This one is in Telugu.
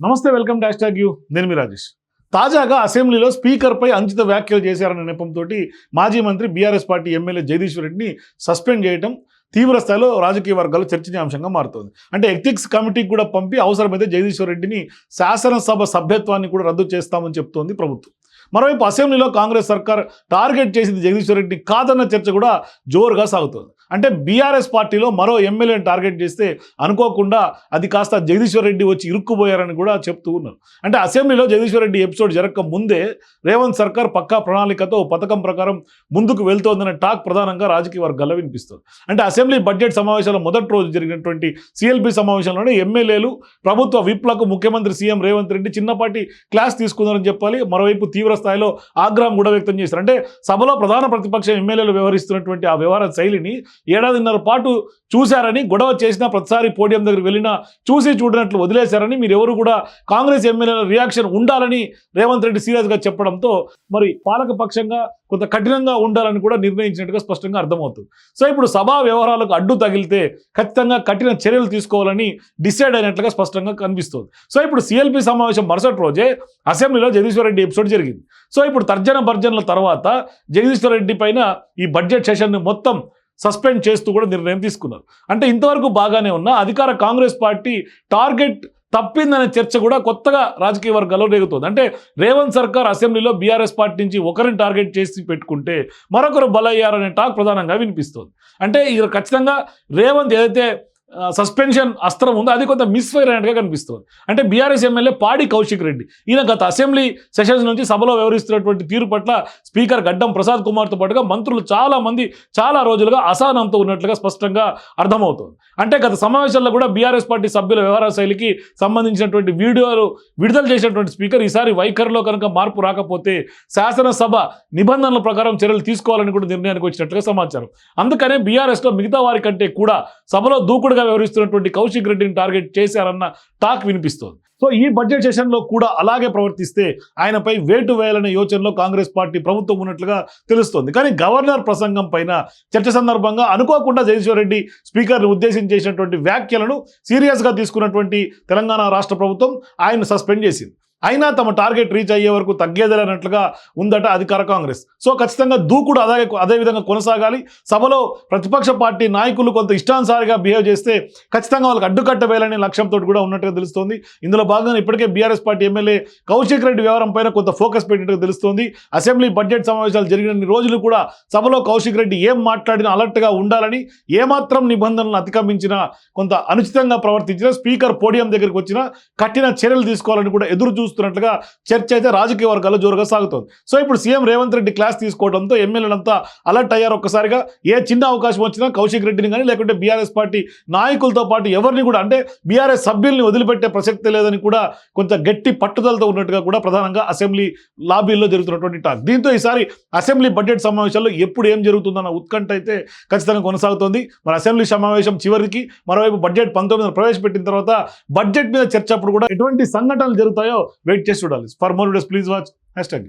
నమస్తే వెల్కమ్ డాష్ ట్యాగ్ యూ. నేను మీ రాజేష్. తాజాగా అసెంబ్లీలో స్పీకర్పై అంచిత వ్యాఖ్యలు చేశారన్న నెపంతో మాజీ మంత్రి బీఆర్ఎస్ పార్టీ ఎమ్మెల్యే జగదీశ్వర్ రెడ్డిని సస్పెండ్ చేయడం తీవ్ర స్థాయిలో రాజకీయ వర్గాలు చర్చనీయాంశంగా మారుతోంది. అంటే ఎథిక్స్ కమిటీకి కూడా పంపి అవసరమైతే జగదీశ్వర్ రెడ్డిని శాసనసభ సభ్యత్వాన్ని కూడా రద్దు చేస్తామని చెప్తోంది ప్రభుత్వం. మరోవైపు అసెంబ్లీలో కాంగ్రెస్ సర్కార్ టార్గెట్ చేసింది జగదీశ్వర్ రెడ్డి కాదన్న చర్చ కూడా జోరుగా సాగుతుంది. అంటే బీఆర్ఎస్ పార్టీలో మరో ఎమ్మెల్యేని టార్గెట్ చేస్తే అనుకోకుండా అది కాస్త జగదీశ్వర్ రెడ్డి వచ్చి ఇరుక్కుపోయారని కూడా చెప్తూ ఉన్నారు. అంటే అసెంబ్లీలో జగదీశ్వర్ రెడ్డి ఎపిసోడ్ జరగక ముందే రేవంత్ సర్కార్ పక్కా ప్రణాళికతో పథకం ప్రకారం ముందుకు వెళ్తోందనే టాక్ ప్రధానంగా రాజకీయ వర్గాల్లో వినిపిస్తుంది. అంటే అసెంబ్లీ బడ్జెట్ సమావేశాల మొదటి రోజు జరిగినటువంటి సిఎల్పి సమావేశంలోనే ఎమ్మెల్యేలు ప్రభుత్వ విప్లకు ముఖ్యమంత్రి సీఎం రేవంత్ రెడ్డి చిన్నపాటి క్లాస్ తీసుకున్నారని చెప్పాలి. మరోవైపు తీవ్ర స్థాయిలో ఆగ్రహం కూడా వ్యక్తం చేశారు. అంటే సభలో ప్రధాన ప్రతిపక్ష ఎమ్మెల్యేలు వ్యవహరిస్తున్నటువంటి ఆ వ్యవహార శైలిని ఏడాదిన్నర పాటు చూశారని గొడవ చేసిన ప్రతిసారి పోడియం దగ్గరికి వెళ్ళినా చూసి చూడనట్లు వదిలేశారని మీరు ఎవరు కూడా కాంగ్రెస్ ఎమ్మెల్యేల రియాక్షన్ ఉండాలని రేవంత్ రెడ్డి సీరియస్గా చెప్పడంతో మరి పాలక పక్షంగా కొంత కఠినంగా ఉండాలని కూడా నిర్ణయించినట్టుగా స్పష్టంగా అర్థమవుతుంది. సో ఇప్పుడు సభా వ్యవహారాలకు అడ్డు తగిలితే ఖచ్చితంగా కఠిన చర్యలు తీసుకోవాలని డిసైడ్ అయినట్లుగా స్పష్టంగా కనిపిస్తుంది. సో ఇప్పుడు సిఎల్పి సమావేశం మరుసటి రోజే అసెంబ్లీలో జగదీశ్వర్ రెడ్డి ఎపిసోడ్ జరిగింది. సో ఇప్పుడు తర్జన భర్జనల తర్వాత జగదీశ్వర్ రెడ్డి పైన ఈ బడ్జెట్ సెషన్ని మొత్తం సస్పెండ్ చేస్తూ కూడా నిర్ణయం తీసుకున్నారు. అంటే ఇంతవరకు బాగానే ఉన్న అధికార కాంగ్రెస్ పార్టీ టార్గెట్ తప్పిందనే చర్చ కూడా కొత్తగా రాజకీయ వర్గాల్లో రేగుతోంది. అంటే రేవంత్ సర్కార్ అసెంబ్లీలో బీఆర్ఎస్ పార్టీ నుంచి ఒకరిని టార్గెట్ చేసి పెట్టుకుంటే మరొకరు బలయ్యారనే టాక్ ప్రధానంగా వినిపిస్తోంది. అంటే ఇది ఖచ్చితంగా రేవంత్ ఏదైతే సస్పెన్షన్ అస్త్రం ఉందో అది కొంత మిస్ఫైర్ అయినట్టుగా కనిపిస్తుంది. అంటే బీఆర్ఎస్ ఎమ్మెల్యే పాడి కౌశిక్ రెడ్డి. ఈయన గత అసెంబ్లీ సెషన్స్ నుంచి సభలో వ్యవహరిస్తున్నటువంటి తీరు పట్ల స్పీకర్ గడ్డం ప్రసాద్ కుమార్తో పాటుగా మంత్రులు చాలా మంది చాలా రోజులుగా అసహనంతో ఉన్నట్లుగా స్పష్టంగా అర్థమవుతుంది. అంటే గత సమావేశాల్లో కూడా బీఆర్ఎస్ పార్టీ సభ్యుల వ్యవహార శైలికి సంబంధించినటువంటి వీడియోలు విడుదల చేసినటువంటి స్పీకర్ ఈసారి వైఖరిలో కనుక మార్పు రాకపోతే శాసనసభ నిబంధనల ప్రకారం చర్యలు తీసుకోవాలని కూడా నిర్ణయానికి వచ్చినట్లుగా సమాచారం. అందుకనే బీఆర్ఎస్లో మిగతా వారి కంటే కూడా సభలో దూకుడు దూకుడుగా వ్యవహరిస్తున్నటువంటి కౌశిక్ రెడ్డిని టార్గెట్ చేశారన్న టాక్ వినిపిస్తోంది. సో ఈ బడ్జెట్ సెషన్లో కూడా అలాగే ప్రవర్తిస్తే ఆయనపై వేటు వేయాలనే యోచనలో కాంగ్రెస్ పార్టీ ప్రభుత్వం ఉన్నట్లుగా తెలుస్తోంది. కానీ గవర్నర్ ప్రసంగం పైన చర్చ సందర్భంగా అనుకోకుండా జగదీశ్వర్ రెడ్డి స్పీకర్ని ఉద్దేశించి చేసినటువంటి వ్యాఖ్యలను సీరియస్గా తీసుకున్నటువంటి తెలంగాణ రాష్ట్ర ప్రభుత్వం ఆయన సస్పెండ్ చేసింది. అయినా తమ టార్గెట్ రీచ్ అయ్యే వరకు తగ్గేదన్నట్లుగా ఉందట అధికార కాంగ్రెస్. సో ఖచ్చితంగా దూకుడు అదే అదేవిధంగా కొనసాగాలి. సభలో ప్రతిపక్ష పార్టీ నాయకులు కొంత ఇష్టానుసారిగా బిహేవ్ చేస్తే ఖచ్చితంగా వాళ్ళకి అడ్డుకట్ట వేయాలనే లక్ష్యంతో కూడా ఉన్నట్టుగా తెలుస్తోంది. ఇందులో భాగంగా ఇప్పటికే BRS party MLA Kaushik Reddy వ్యవహారం పైన కొంత ఫోకస్ పెట్టినట్టుగా తెలుస్తోంది. అసెంబ్లీ బడ్జెట్ సమావేశాలు జరిగిన రోజులు కూడా సభలో కౌశిక్ రెడ్డి ఏం మాట్లాడినా అలర్ట్గా ఉండాలని ఏమాత్రం నిబంధనలను అతిక్రమించిన కొంత అనుచితంగా ప్రవర్తించినా స్పీకర్ పోడియం దగ్గరికి వచ్చినా కఠిన చర్యలు తీసుకోవాలని కూడా ఎదురు చూస్తున్నట్లుగా చర్చ అయితే రాజకీయ వర్గాల్లో జోరుగా సాగుతోంది. సో ఇప్పుడు సీఎం రేవంత్ రెడ్డి క్లాస్ తీసుకోవడంతో ఎమ్మెల్యేలంతా అలర్ట్ అయ్యారు ఒక్కసారిగా. ఏ చిన్న అవకాశం వచ్చినా కౌశిక్ రెడ్డిని కానీ లేకుంటే బీఆర్ఎస్ పార్టీ నాయకులతో పాటు ఎవరిని కూడా అంటే బీఆర్ఎస్ సభ్యుల్ని వదిలిపెట్టే ప్రసక్తి లేదని కూడా కొంత గట్టి పట్టుదలతో ఉన్నట్టుగా కూడా ప్రధానంగా అసెంబ్లీ లాబీల్లో జరుగుతున్నటువంటి టాక్. దీంతో ఈసారి అసెంబ్లీ బడ్జెట్ సమావేశాల్లో ఎప్పుడు ఏం జరుగుతుందన్న ఉత్కంఠ అయితే ఖచ్చితంగా కొనసాగుతోంది. మరి అసెంబ్లీ సమావేశం చివరికి మరోవైపు బడ్జెట్ పంతొమ్మిది ప్రవేశపెట్టిన తర్వాత బడ్జెట్ మీద చర్చ అప్పుడు కూడా ఎటువంటి సంఘటనలు జరుగుతాయో వెయిట్ చేసి చూడాలి. For more videos please watch. Hashtag.